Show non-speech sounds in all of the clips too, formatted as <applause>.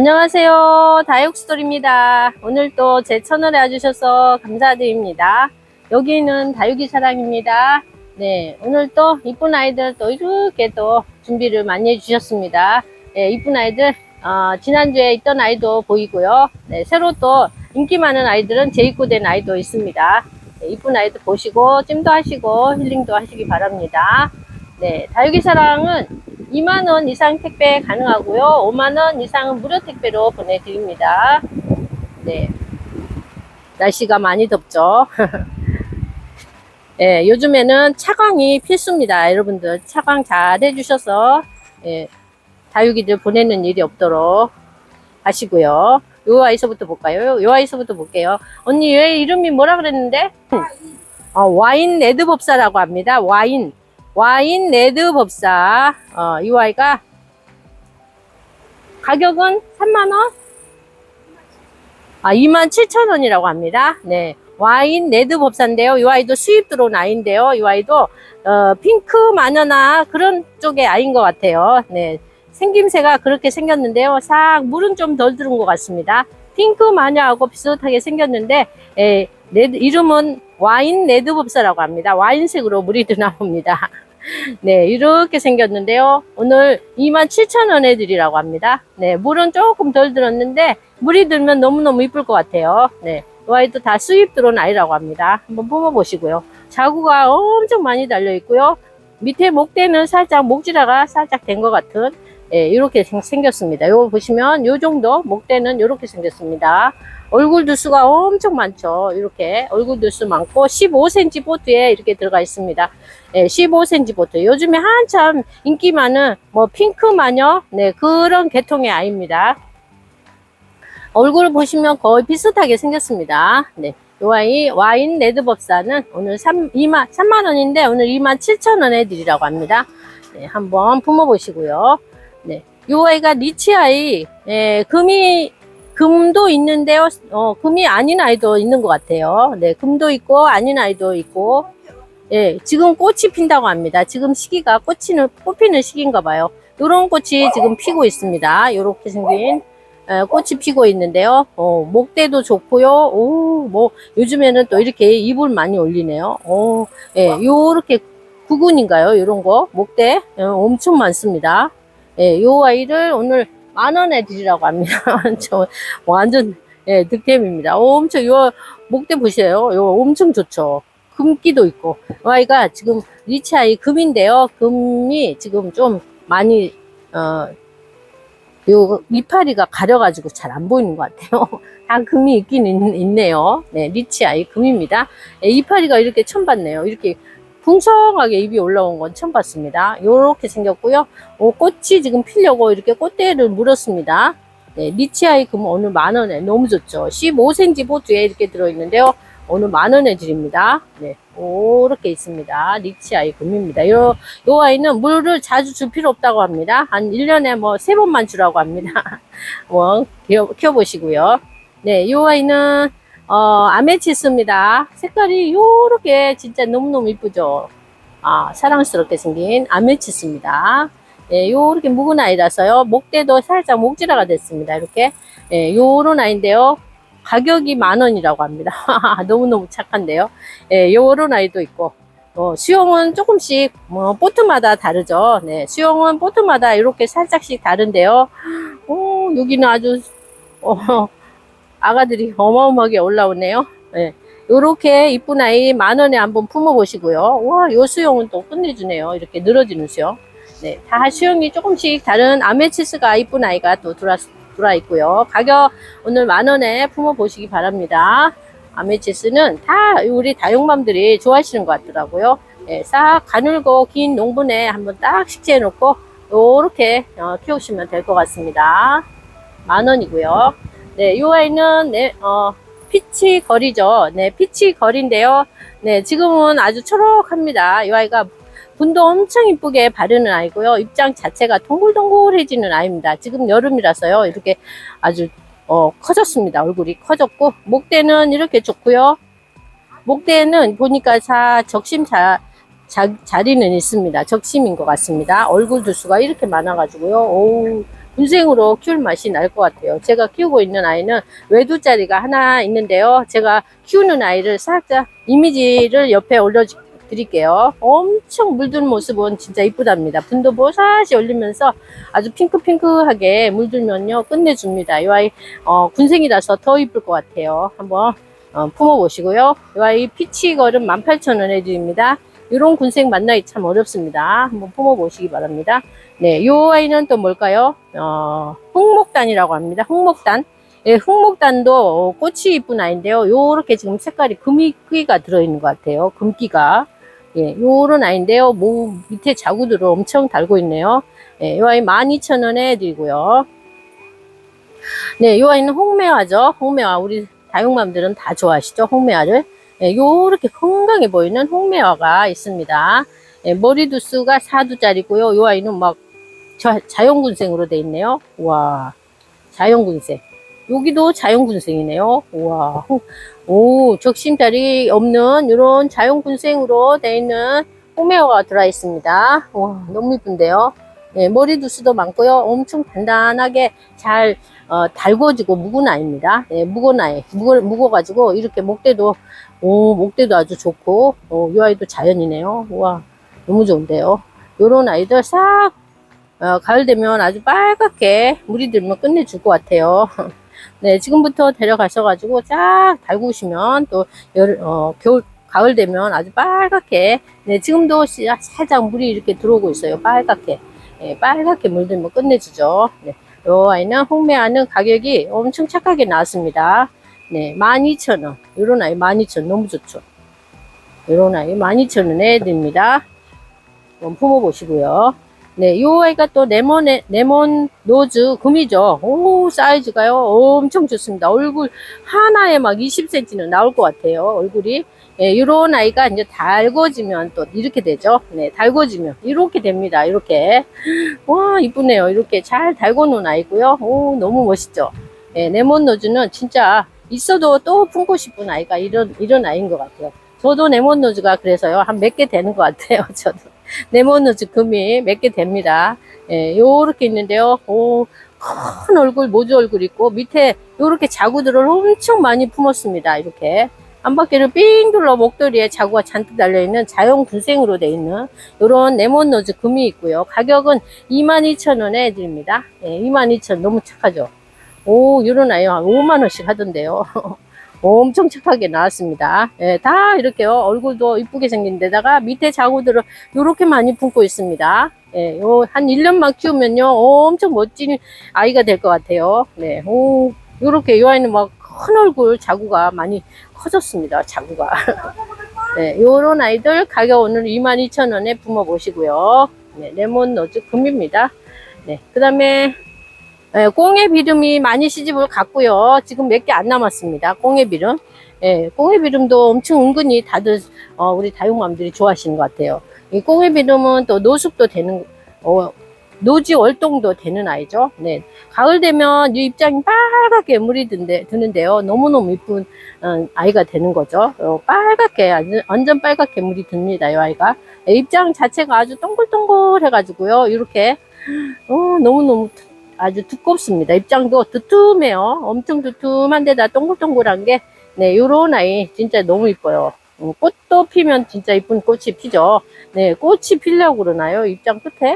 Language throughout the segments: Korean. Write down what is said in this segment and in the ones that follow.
안녕하세요. 다육스토리입니다. 오늘 또 제 채널에 와주셔서 감사드립니다. 여기는 다육이 사랑입니다. 네, 오늘 또 이쁜 아이들 또 이렇게 또 준비를 많이 해주셨습니다. 네, 이쁜 아이들, 어, 지난주에 있던 아이도 보이고요. 네, 새로 또 인기 많은 아이들은 재입고된 아이도 있습니다. 네, 이쁜 아이들 보시고 찜도 하시고 힐링도 하시기 바랍니다. 네, 다육이 사랑은 2만원 이상 택배 가능하고요. 5만원 이상은 무료 택배로 보내드립니다. 네. 날씨가 많이 덥죠. <laughs> 예, 요즘에는 차광이 필수입니다. 여러분들 차광 잘 해주셔서, 예, 다육이들 보내는 일이 없도록 하시고요. 요 아이서부터 볼까요? 요 아이서부터 볼게요. 언니, 얘 이름이 뭐라 그랬는데? 어, 와인 레드법사라고 합니다. 와인. 와인 레드 법사. 어, 이 아이가 가격은 3만원? 아 27,000원이라고 합니다. 네. 와인 레드 법사인데요. 이 아이도 수입 들어온 아이인데요. 이 아이도 어, 핑크 마녀나 그런 쪽의 아이인 것 같아요. 네. 생김새가 그렇게 생겼는데요. 싹 물은 좀 덜 들은 것 같습니다. 핑크 마녀하고 비슷하게 생겼는데 에, 레드, 이름은 와인 레드 법사라고 합니다. 와인색으로 물이 드나 봅니다. <laughs> 네, 이렇게 생겼는데요. 오늘 27,000원에 드리라고 합니다. 네, 물은 조금 덜 들었는데 물이 들면 너무너무 이쁠 것 같아요. 네, 이 아이도 다 수입 들어온 아이라고 합니다. 한번 뽑아보시고요. 자구가 엄청 많이 달려 있고요. 밑에 목대는 살짝 목지라가 살짝 된 것 같은 예, 이렇게 생- 생겼습니다. 요 보시면 요 정도 목대는 이렇게 생겼습니다. 얼굴 두수가 엄청 많죠. 이렇게 얼굴 두수 많고 15cm 보트에 이렇게 들어가 있습니다. 예, 15cm 보트. 요즘에 한참 인기 많은 뭐 핑크 마녀 네 그런 계통의 아이입니다. 얼굴을 보시면 거의 비슷하게 생겼습니다. 네. 요 아이 와인 레드법사는 오늘 3, 2만 3만 원인데 오늘 2만 7천 원에 드리라고 합니다. 네, 한번 품어 보시고요. 네. 요 아이가 리치 아이 예, 금이 금도 있는데요. 어, 금이 아닌 아이도 있는 것 같아요. 네, 금도 있고 아닌 아이도 있고. 예, 지금 꽃이 핀다고 합니다. 지금 시기가 꽃이는 꽃피는 시기인가 봐요. 요런 꽃이 지금 피고 있습니다. 요렇게 생긴 에, 꽃이 피고 있는데요. 어, 목대도 좋고요. 오, 뭐 요즘에는 또 이렇게 이불 많이 올리네요. 오, 예, 요렇게 구근인가요? 요런 거 목대 예, 엄청 많습니다. 예, 요 아이를 오늘 만 원에 드리라고 합니다. <laughs> 저 완전 예, 득템입니다. 엄청 요 목대 보세요. 요 엄청 좋죠. 금기도 있고 이 아이가 지금 리치 아이 금인데요. 금이 지금 좀 많이 어. 요 이파리가 가려가지고 잘 안 보이는 것 같아요. <laughs> 다 금이 있긴 있, 있네요. 네, 리치 아이 금입니다. 예, 이파리가 이렇게 처음 봤네요. 이렇게 풍성하게 ip이 올라온 건 처음 봤습니다. 요렇게 생겼고요. 어, 꽃이 지금 피려고 이렇게 꽃대를 물었습니다. 네, 리치아이 금 오늘 만 원에 너무 좋죠. 15cm 보트에 이렇게 들어있는데요. 오늘 만 원에 드립니다. 네, 이렇게 있습니다. 리치아이 금입니다. 요, 요 아이는 물을 자주 줄 필요 없다고 합니다. 한 1년에 뭐세 번만 주라고 합니다. <laughs> 뭐, 키워, 키워보시고요. 네, 요 아이는 어, 아메치스입니다. 색깔이 요렇게 진짜 너무너무 이쁘죠. 아, 사랑스럽게 생긴 아메치스입니다. 예, 요렇게 묵은 아이라서요. 목대도 살짝 목지라가 됐습니다. 이렇게. 예, 요런 아이인데요. 가격이 만 원이라고 합니다. <laughs> 너무너무 착한데요. 예, 요런 아이도 있고. 어, 수영은 조금씩, 뭐, 보트마다 다르죠. 네, 수영은 보트마다 이렇게 살짝씩 다른데요. 어, 여기는 아주, 어, 아가들이 어마어마하게 올라오네요. 네. 요렇게 이쁜 아이 만 원에 한번 품어보시고요. 와, 요 수영은 또 끝내주네요. 이렇게 늘어지는 수영. 네. 다 수영이 조금씩 다른 아메치스가 이쁜 아이가 또 들어와, 들어와 있고요. 가격 오늘 만 원에 품어보시기 바랍니다. 아메치스는 다 우리 다육맘들이 좋아하시는 것 같더라고요. 네, 싹 가늘고 긴 농분에 한번 딱 식재해 놓고 요렇게 어, 키우시면 될 것 같습니다. 만 원이고요. 네, 이 아이는 네, 어, 피치 거리죠. 네, 피치 거리인데요. 네, 지금은 아주 초록합니다. 이 아이가 분도 엄청 이쁘게 바르는 아이고요. 입장 자체가 동글동글해지는 아이입니다. 지금 여름이라서요. 이렇게 아주 어, 커졌습니다. 얼굴이 커졌고 목대는 이렇게 좋고요. 목대는 보니까 자 적심 자, 자, 자리는 있습니다. 적심인 것 같습니다. 얼굴 두수가 이렇게 많아가지고요. 오, 군생으로 키울 맛이 날 것 같아요. 제가 키우고 있는 아이는 외두짜리가 하나 있는데요. 제가 키우는 아이를 살짝 이미지를 옆에 올려 드릴게요. 엄청 물든 모습은 진짜 이쁘답니다. 분도 보사시 올리면서 아주 핑크핑크하게 물들면요. 끝내줍니다. 이 아이 어, 군생이라서 더 이쁠 것 같아요. 한번 어, 품어보시고요. 이 아이 피치걸은 18,000원 해드립니다. 이런 군생 만나기 참 어렵습니다. 한번 품어보시기 바랍니다. 네, 요 아이는 또 뭘까요? 어, 흑목단이라고 합니다. 흑목단. 예, 흑목단도 꽃이 이쁜 아이인데요. 요렇게 지금 색깔이 금기가 들어있는 것 같아요. 금기가. 예, 요런 아이인데요. 뭐, 밑에 자구들을 엄청 달고 있네요. 예, 요 아이 12,000원에 드리고요. 네, 요 아이는 홍매화죠. 홍매화. 우리 다육맘들은 다 좋아하시죠? 홍매화를. 예, 요렇게 건강해 보이는 홍매화가 있습니다. 예, 머리 두수가 4두짜리고요. 요 아이는 막 자, 자연군생으로 돼 있네요. 와, 자연군생. 여기도 자연군생이네요. 와, 오, 적심자리 없는 이런 자연군생으로 돼 있는 홍매화가 들어 있습니다. 와, 너무 이쁜데요. 예, 머리 두수도 많고요. 엄청 단단하게 잘 어, 달궈지고 묵은 아이입니다. 예, 묵은 아이, 묵어, 묵어가지고 이렇게 목대도 오, 목대도 아주 좋고, 어, 이 아이도 자연이네요. 우와, 너무 좋은데요. 요런 아이들 싹, 어, 가을 되면 아주 빨갛게 물이 들면 끝내줄 것 같아요. <laughs> 네, 지금부터 데려가셔가지고 쫙 달구시면 또, 열, 어, 겨울, 가을 되면 아주 빨갛게, 네, 지금도 시- 살짝 물이 이렇게 들어오고 있어요. 빨갛게. 예, 빨갛게 물들면 끝내주죠. 네, 요 아이는 홍매화는 가격이 엄청 착하게 나왔습니다. 네, 12,000원. 요런 아이 12,000원 너무 좋죠. 요런 아이 12,000원에 드립니다. 한번 품어보시고요. 네, 요 아이가 또 레몬, 레몬 노즈 금이죠. 오, 사이즈가요. 엄청 좋습니다. 얼굴 하나에 막 20cm는 나올 것 같아요. 얼굴이. 예, 요런 아이가 이제 달궈지면 또 이렇게 되죠. 네, 달궈지면 이렇게 됩니다. 이렇게. 와, 이쁘네요. 이렇게 잘 달궈 놓은 아이고요. 오, 너무 멋있죠. 예, 레몬 노즈는 진짜 있어도 또 품고 싶은 아이가 이런, 이런 아이인 것 같아요. 저도 레몬 노즈가 그래서요. 한 몇 개 되는 것 같아요. <laughs> 저도. 레몬 노즈 금이 몇 개 됩니다. 예, 요렇게 있는데요. 오, 큰 얼굴, 모주 얼굴 있고, 밑에 요렇게 자구들을 엄청 많이 품었습니다. 이렇게. 한 바퀴를 삥 둘러 목도리에 자구가 잔뜩 달려있는 자연 군생으로 되어 있는 요런 레몬 노즈 금이 있고요. 가격은 22,000원에 드립니다. 예, 22,000원 너무 착하죠. 오, 요런 아이 한 5만원씩 하던데요. <laughs> 엄청 착하게 나왔습니다. 예, 다 이렇게요. 얼굴도 이쁘게 생긴 데다가 밑에 자구들을 요렇게 많이 품고 있습니다. 예, 요, 한 1년만 키우면요. 엄청 멋진 아이가 될 것 같아요. 네, 오, 요렇게 요 아이는 막 큰 얼굴 자구가 많이 커졌습니다. 자구가. <laughs> 네, 요런 아이들 가격 오늘 22,000원에 품어 보시고요. 네, 레몬 노즈 금입니다. 네, 그 다음에 예, 꽁의 비름이 많이 시집을 갔고요. 지금 몇 개 안 남았습니다. 꽁의 비름. 예, 꽁의 비름도 엄청 은근히 다들 어, 우리 다육맘들이 좋아하시는 것 같아요. 이 꽁의 비름은 또 노숙도 되는 어, 노지 월동도 되는 아이죠. 네, 가을 되면 이 입장이 빨갛게 물이 든데, 드는데요. 너무너무 이쁜 어, 아이가 되는 거죠. 어, 빨갛게 완전, 완전 빨갛게 물이 듭니다. 이 아이가 예, 입장 자체가 아주 동글동글 해가지고요. 이렇게 어, 너무너무 아주 두껍습니다. 입장도 두툼해요. 엄청 두툼한 데다 동글동글한 게, 네, 요런 아이 진짜 너무 이뻐요. 음, 꽃도 피면 진짜 이쁜 꽃이 피죠. 네, 꽃이 피려고 그러나요? 입장 끝에?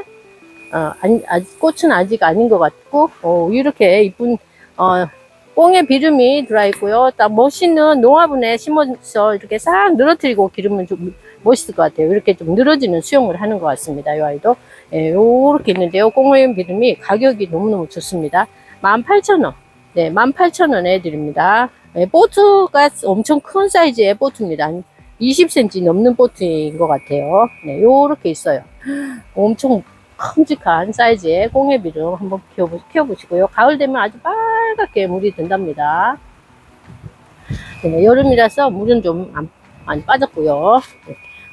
어, 아니, 아직, 꽃은 아직 아닌 것 같고, 어, 이렇게 이쁜, 어, 꽁의 비름이 들어있고요. 딱 멋있는 농화분에 심어서 이렇게 싹 늘어뜨리고 기르면 좀 멋있을 것 같아요. 이렇게 좀 늘어지는 수영을 하는 것 같습니다. 이 아이도. 예, 요렇게 있는데요. 꽁의 비름이 가격이 너무너무 좋습니다. 18,000원. 네, 18,000원에 드립니다. 예, 보트가 엄청 큰 사이즈의 보트입니다. 한 20cm 넘는 보트인 것 같아요. 네, 요렇게 있어요. 엄청 큼직한 사이즈의 꽁의 비름 한번 키워보, 키워보시고요. 가을 되면 아주 빨갛게 물이 든답니다. 네, 여름이라서 물은 좀 안- 빠졌고요.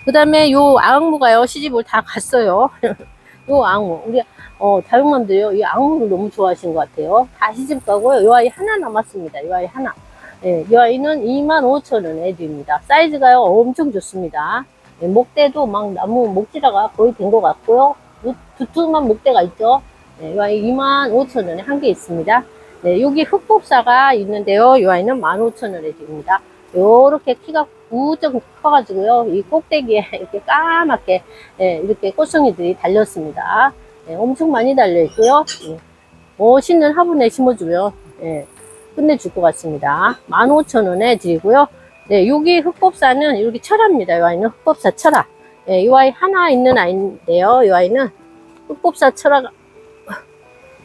그 다음에 요 앙무가요, 시집을 다 갔어요. <laughs> 요 앙무, 우리, 어, 다육맘들이요, 이 앙무를 너무 좋아하시는 것 같아요. 다 시집 가고요. 요 아이 하나 남았습니다. 요 아이 하나. 예, 이 아이는 25,000원에 드립니다. 사이즈가요, 엄청 좋습니다. 예, 목대도 막 나무 목지라가 거의 된 것 같고요. 두- 두툼한 목대가 있죠. 네, 이 아이 25,000원에 한 개 있습니다. 네, 여기 흑법사가 있는데요. 이 아이는 15,000원에 드립니다. 요렇게 키가 우쩍 커가지고요. 이 꼭대기에 <laughs> 이렇게 까맣게, 예, 이렇게 꽃송이들이 달렸습니다. 예, 엄청 많이 달려있고요. 예, 멋있는 화분에 심어주면, 예, 끝내줄 것 같습니다. 15,000원에 드리고요. 네, 여기 흑법사는 이렇게 철화입니다. 이 아이는 흑법사 철화. 예, 이 아이 하나 있는 아이인데요. 이 아이는 흑법사 철화가,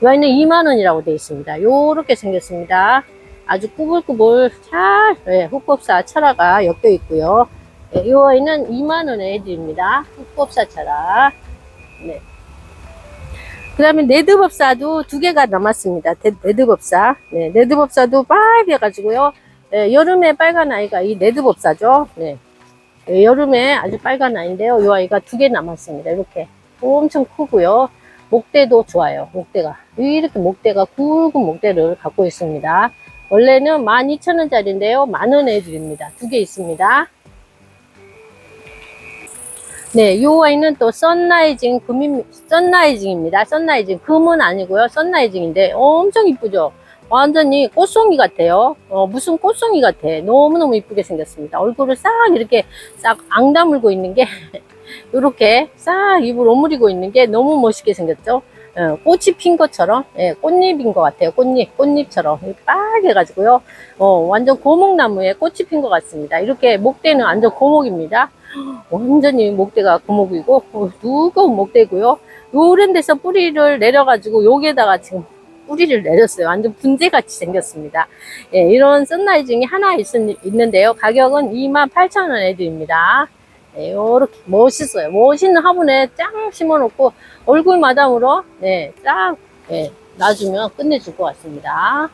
이 아이는 2만원이라고 되어 있습니다. 요렇게 생겼습니다. 아주 꾸불꾸불 잘, 예, 흑법사 철화가 엮여 있고요. 예, 이 아이는 2만원에 해드립니다. 흑법사 철화. 네. 그 다음에 레드법사도 두 개가 남았습니다. 데- 레드법사. 네, 레드법사도 빨개가지고요. 예, 여름에 빨간 아이가 이 레드법사죠. 네. 예, 여름에 아주 빨간 아이인데요. 이 아이가 두 개 남았습니다. 이렇게 엄청 크고요. 목대도 좋아요. 목대가 이렇게 목대가 굵은 목대를 갖고 있습니다. 원래는 12,000원짜리인데요. 만원에 드립니다. 두 개 있습니다. 네, 이 아이는 또 선라이징 금임 선라이징입니다. 선라이징 금은 아니고요. 선라이징인데 엄청 이쁘죠. 완전히 꽃송이 같아요. 어, 무슨 꽃송이 같아. 너무너무 이쁘게 생겼습니다. 얼굴을 싹 이렇게 싹 앙다물고 있는 게 <laughs> 이렇게 싹 입을 오므리고 있는 게 너무 멋있게 생겼죠. 어, 꽃이 핀 것처럼 예, 꽃잎인 것 같아요. 꽃잎, 꽃잎처럼 빨개가지고요. 어, 완전 고목나무에 꽃이 핀 것 같습니다. 이렇게 목대는 완전 고목입니다. 완전히 목대가 고목이고 어, 무거운 목대고요. 요런 데서 뿌리를 내려가지고 여기에다가 지금 뿌리를 내렸어요. 완전 분재같이 생겼습니다. 예, 이런 썬라이징이 하나 있, 있는데요. 가격은 28,000원에 드립니다. 예, 요렇게 멋있어요. 멋있는 화분에 짱 심어놓고 얼굴 마담으로 네, 쫙 예, 놔주면 끝내줄 것 같습니다.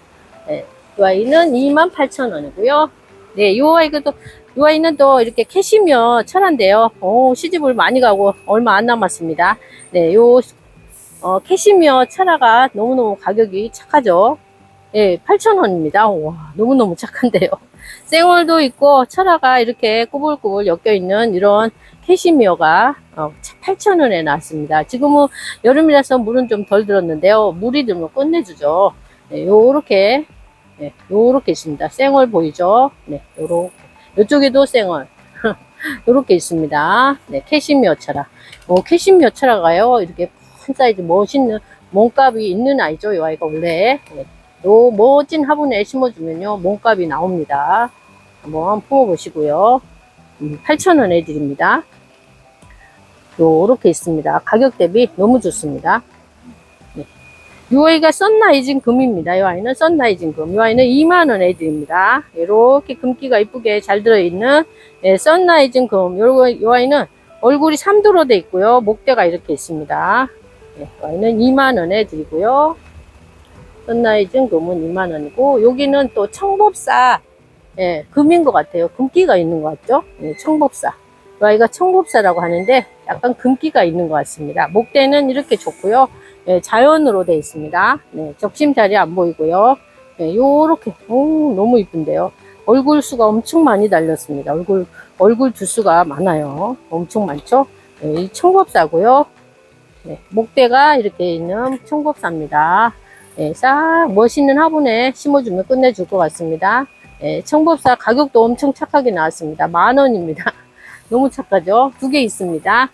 예, 이 아이는 28,000원이고요. 네, 이 아이도 이 아이는 또 이렇게 캐시미어 철한데요. 오, 시집을 많이 가고 얼마 안 남았습니다. 네, 요 어, 캐시미어 철화가 너무너무 가격이 착하죠. 예, 8,000원입니다. 와, 너무너무 착한데요. 생얼도 있고 철화가 이렇게 꾸불꾸불 엮여 있는 이런 캐시미어가 어, 8,000원에 나왔습니다. 지금은 여름이라서 물은 좀 덜 들었는데요. 물이 들면 끝내주죠. 네, 요렇게 네, 요렇게 있습니다. 생얼 보이죠? 네, 요렇게. 요쪽에도 생얼. <laughs> 요렇게 있습니다. 네, 캐시미어 철화. 어, 캐시미어 철화가요, 이렇게 큰 사이즈 멋있는 몸값이 있는 아이죠. 이 아이가 원래. 네. 요 멋진 화분에 심어주면요, 몸값이 나옵니다. 한번 품어보시고요. 음, 8,000원에 드립니다. 요렇게 있습니다. 가격 대비 너무 좋습니다. 네. 이 아이가 썬라이징 금입니다. 이 아이는 썬라이징 금. 이 아이는 2만원에 드립니다. 이렇게 금기가 이쁘게 잘 들어있는 예, 썬라이징 금. 요, 이 아이는 얼굴이 3도로 돼 있고요. 목대가 이렇게 있습니다. 네, 이 아이는 2만원에 드리고요. 썬라이징 금은 2만원이고 여기는 또 청법사 예, 금인 것 같아요. 금기가 있는 것 같죠? 예, 청법사. 이 아이가 청법사라고 하는데 약간 금기가 있는 것 같습니다. 목대는 이렇게 좋고요. 예, 자연으로 되어 있습니다. 네, 적심 자리 안 보이고요. 예, 요렇게 오, 너무 이쁜데요. 얼굴 수가 엄청 많이 달렸습니다. 얼굴 얼굴 두수가 많아요. 엄청 많죠? 예, 이 청법사고요. 네, 목대가 이렇게 있는 청법사입니다. 예, 싹 멋있는 화분에 심어주면 끝내줄 것 같습니다. 예, 청법사 가격도 엄청 착하게 나왔습니다. 만 원입니다. <laughs> 너무 착하죠? 두 개 있습니다.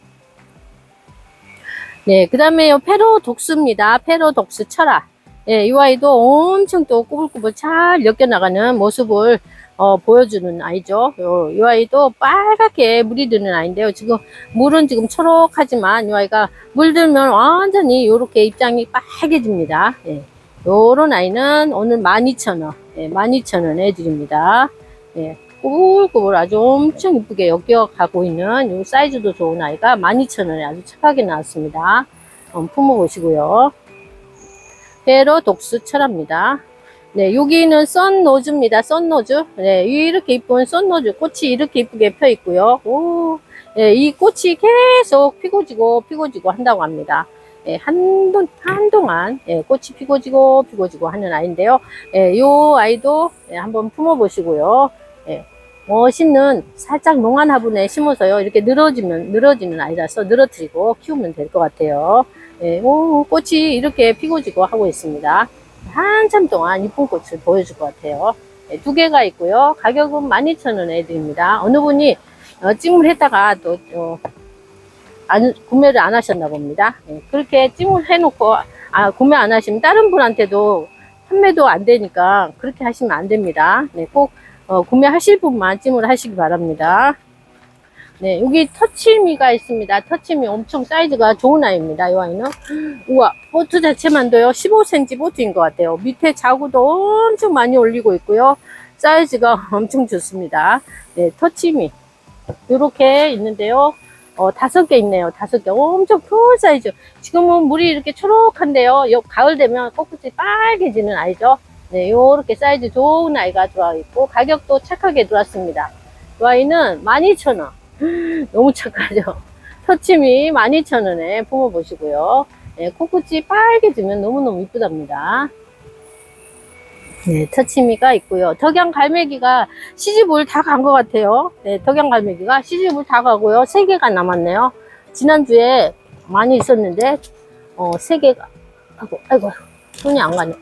네, 그 다음에 페로 독수입니다. 페로 독수 철화. 예, 이 아이도 엄청 또 꾸불꾸불 잘 엮여나가는 모습을 어, 보여주는 아이죠. 요, 이 아이도 빨갛게 물이 드는 아이인데요. 지금 물은 지금 초록하지만 이 아이가 물 들면 완전히 이렇게 입장이 빨개집니다. 예, 요런 아이는 오늘 12,000원, 예, 12,000원에 드립니다. 예, 꾸불꾸불 아주 엄청 이쁘게 엮여가고 있는 이 사이즈도 좋은 아이가 12,000원에 아주 착하게 나왔습니다. 한번 품어보시고요. 페로 독수 철합니다. 네, 여기는 썬노즈입니다. 썬노즈. 네, 이렇게 이쁜 썬노즈 꽃이 이렇게 이쁘게 펴 있고요. 오, 네, 이 꽃이 계속 피고 지고 피고 지고 한다고 합니다. 예, 한동, 한동안, 예, 꽃이 피고 지고 피고 지고 하는 아이인데요. 예, 요 아이도 예, 한번 품어보시고요. 예, 멋있는 살짝 농한 화분에 심어서요. 이렇게 늘어지면, 늘어지는 아이라서 늘어뜨리고 키우면 될 것 같아요. 예, 오, 꽃이 이렇게 피고 지고 하고 있습니다. 한참 동안 이쁜 꽃을 보여줄 것 같아요. 예, 두 개가 있고요. 가격은 12,000원에 드립니다. 어느 분이 어, 찜을 했다가 또 어, 안, 구매를 안 하셨나 봅니다. 예, 그렇게 찜을 해놓고 아, 구매 안 하시면 다른 분한테도 판매도 안 되니까 그렇게 하시면 안 됩니다. 네, 꼭 어, 구매하실 분만 찜을 하시기 바랍니다. 네, 여기 터치미가 있습니다. 터치미 엄청 사이즈가 좋은 아이입니다. 이 아이는. 우와, 보트 자체만도요, 15cm 보트인 것 같아요. 밑에 자구도 엄청 많이 올리고 있고요. 사이즈가 <laughs> 엄청 좋습니다. 네, 터치미. 요렇게 있는데요. 어, 다섯 개 있네요. 다섯 개. 엄청 큰 사이즈. 지금은 물이 이렇게 초록한데요. 요, 가을 되면 꽃끝이 빨개지는 아이죠. 네, 요렇게 사이즈 좋은 아이가 들어와 있고, 가격도 착하게 들어왔습니다. 이 아이는 12,000원. <laughs> 너무 착하죠? 터침이 12,000원에 품어보시고요. 네, 코끝이 빨개지면 너무너무 이쁘답니다. 네, 터치미가 있고요. 덕양 갈매기가 시집을 다 간 것 같아요. 네, 덕양 갈매기가 시집을 다 가고요. 세 개가 남았네요. 지난주에 많이 있었는데, 어, 세 개가, 아이고, 아이고, 손이 안 가네.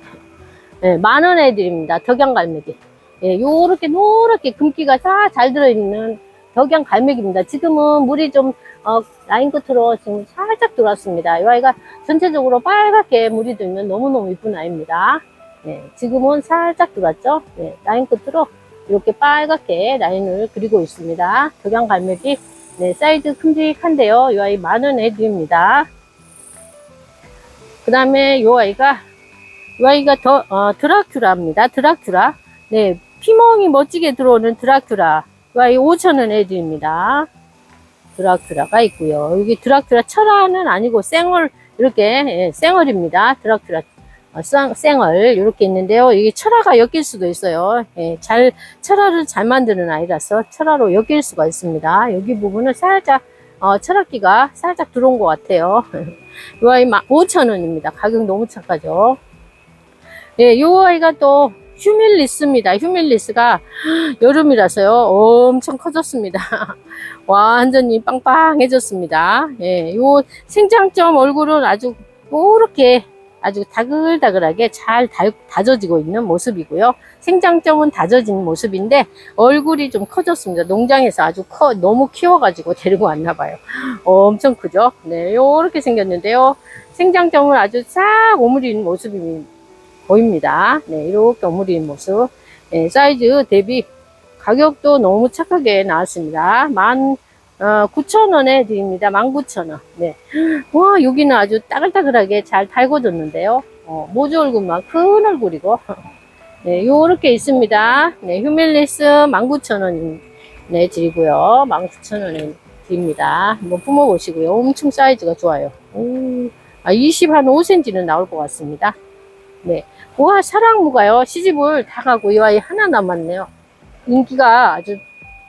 네, 만원 애들입니다. 덕양 갈매기. 예, 요렇게 노랗게 금기가 다 잘 들어있는 덕양 갈매기입니다. 지금은 물이 좀, 어, 라인 끝으로 지금 살짝 들어왔습니다. 이 아이가 전체적으로 빨갛게 물이 들면 너무너무 이쁜 아이입니다. 네, 지금은 살짝 들어왔죠? 네, 라인 끝으로 이렇게 빨갛게 라인을 그리고 있습니다. 덕양 갈매기. 네, 사이즈 큼직한데요. 이 아이 만원 애들입니다. 그 다음에 이 아이가, 이 아이가 더, 어, 드라큐라입니다. 드라큐라. 네, 피멍이 멋지게 들어오는 드라큐라. 이 아이 5천원 애들입니다. 드라큐라가 있고요. 여기 드라큐라 철화는 아니고 생얼, 이렇게, 예, 생얼입니다. 드라큐라 어, 쌩- 생얼 이렇게 있는데요. 이게 철화가 엮일 수도 있어요. 예, 잘 철화를 잘 만드는 아이라서 철화로 엮일 수가 있습니다. 여기 부분은 살짝 어, 철학기가 살짝 들어온 것 같아요. <laughs> 이 아이 5,000원입니다. 가격 너무 착하죠. 예, 이 아이가 또 휴밀리스입니다. 휴밀리스가 <gasps> 여름이라서요. 엄청 커졌습니다. <laughs> 완전히 빵빵해졌습니다. 예, 요 생장점 얼굴은 아주 이렇게 아주 다글다글하게 잘 다, 다져지고 있는 모습이고요. 생장점은 다져진 모습인데 얼굴이 좀 커졌습니다. 농장에서 아주 커 너무 키워가지고 데리고 왔나 봐요. <gasps> 엄청 크죠? 네, 요렇게 생겼는데요. 생장점은 아주 싹 오므린 모습이 보입니다. 네, 이렇게 오므린 모습. 네, 사이즈 대비 가격도 너무 착하게 나왔습니다. 만 어, 9,000원에 드립니다. 19,000원. 네. 와, 여기는 아주 따글따글하게 잘 달궈졌는데요. 어, 모주 얼굴만 큰 얼굴이고. 네, 요렇게 있습니다. 네, 휴밀리스 19,000원, 네, 드리고요. 19,000원에 드립니다. 한번 품어보시고요. 엄청 사이즈가 좋아요. 오, 아, 20, 한 5cm는 나올 것 같습니다. 네. 와, 사랑무가요. 시집을 다 가고 이 아이 하나 남았네요. 인기가 아주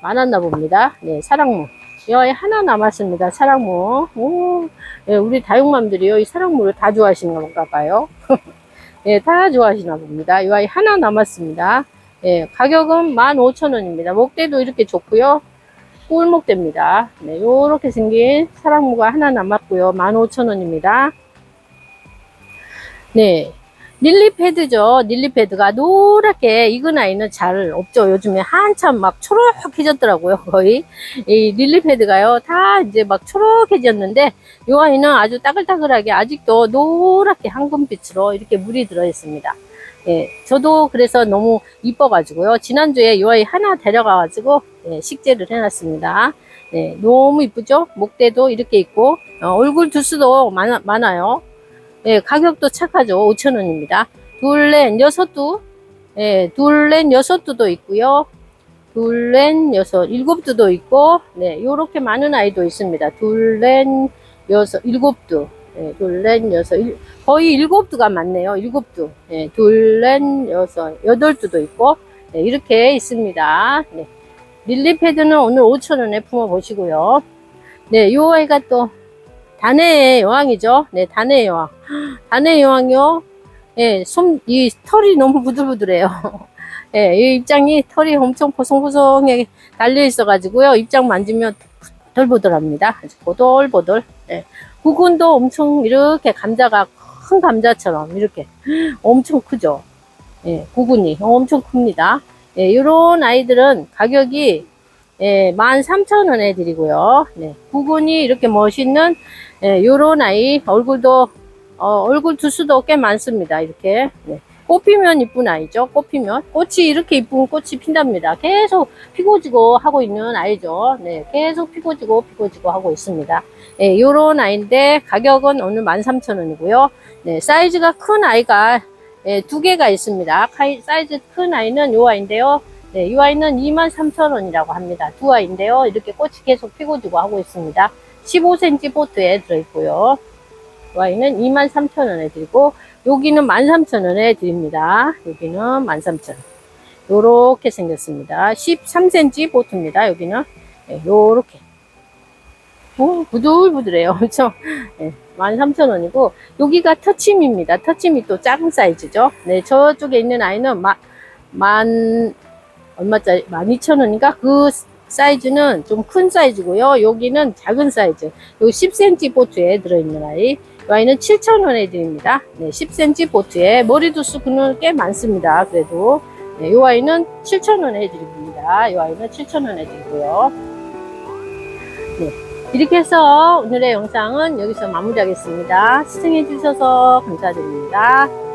많았나 봅니다. 네, 사랑무. 이 아이 하나 남았습니다. 사랑무. 오, 네, 우리 다육맘들이요. 이 사랑무를 다 좋아하시는 건가 봐요. <laughs> 네, 다 좋아하시나 봅니다. 이 아이 하나 남았습니다. 네, 가격은 15,000원입니다. 목대도 이렇게 좋고요. 꿀목대입니다. 네, 요렇게 생긴 사랑무가 하나 남았고요. 15,000원입니다. 네. 닐리패드죠. 닐리패드가 노랗게 익은 아이는 잘 없죠. 요즘에 한참 막 초록해졌더라고요. 거의. 이 닐리패드가요. 다 이제 막 초록해졌는데 이 아이는 아주 따글따글하게 아직도 노랗게 황금빛으로 이렇게 물이 들어 있습니다. 예, 저도 그래서 너무 이뻐가지고요. 지난주에 이 아이 하나 데려가가지고 예, 식재를 해놨습니다. 네, 너무 이쁘죠? 목대도 이렇게 있고 어, 얼굴 두수도 많아, 많아요. 예, 가격도 착하죠. 5,000원입니다. 둘, 넷, 여섯 두. 예, 둘, 넷, 여섯 두도 있고요. 둘, 넷, 여섯, 일곱 두도 있고, 네, 요렇게 많은 아이도 있습니다. 둘, 넷, 여섯, 일곱 두. 예, 둘, 넷, 여섯, 일, 거의 일곱 두가 많네요. 일곱 두. 예, 둘, 넷, 여섯, 여덟 두도 있고, 네, 이렇게 있습니다. 네. 릴리패드는 오늘 5,000원에 품어보시고요. 네, 요 아이가 또 단해의 여왕이죠. 네, 단해의 여왕. <gasps> 단해의 여왕이요. 예, 솜, 이 털이 너무 부들부들해요. <laughs> 예, 이 입장이 털이 엄청 보송보송하게 달려 있어가지고요. 입장 만지면 보들보들합니다. 보들보들. 예, 구근도 엄청 이렇게 감자가 큰 감자처럼 이렇게 <gasps> 엄청 크죠. 예, 구근이 엄청 큽니다. 예, 요런 아이들은 가격이 예, 13,000원에 드리고요. 네, 구근이 이렇게 멋있는 예, 요런 아이 얼굴도 어, 얼굴 두수도 꽤 많습니다. 이렇게 네. 꽃피면 이쁜 아이죠. 꽃피면 꽃이 이렇게 이쁜 꽃이 핀답니다. 계속 피고 지고 하고 있는 아이죠. 네, 계속 피고 지고 피고 지고 하고 있습니다. 예, 요런 아이인데 가격은 오늘 13,000원이고요. 네, 사이즈가 큰 아이가 예, 두 개가 있습니다. 카이- 사이즈 큰 아이는 요 아이인데요. 네, 이 아이는 23,000원이라고 합니다. 두 아이인데요. 이렇게 꽃이 계속 피고 지고 하고 있습니다. 15cm 보트에 들어있고요. 이 아이는 23,000원에 드리고 여기는 13,000원에 드립니다. 여기는 13,000원. 요렇게 생겼습니다. 13cm 보트입니다. 여기는 네, 요렇게. 오, 부들부들해요. <laughs> 엄청. 네, 13,000원이고 여기가 터침입니다. 터침이 또 작은 사이즈죠. 네, 저쪽에 있는 아이는 마, 만 얼마짜리? 12,000원인가? 그 사이즈는 좀 큰 사이즈고요. 여기는 작은 사이즈. 요 10cm 보트에 들어있는 아이. 이 아이는 7,000원에 드립니다. 네, 10cm 보트에 머리 두수 그는 꽤 많습니다. 그래도. 네, 이 아이는 7,000원에 드립니다. 이 아이는 7,000원에 드리고요. 네. 이렇게 해서 오늘의 영상은 여기서 마무리하겠습니다. 시청해 주셔서 감사드립니다.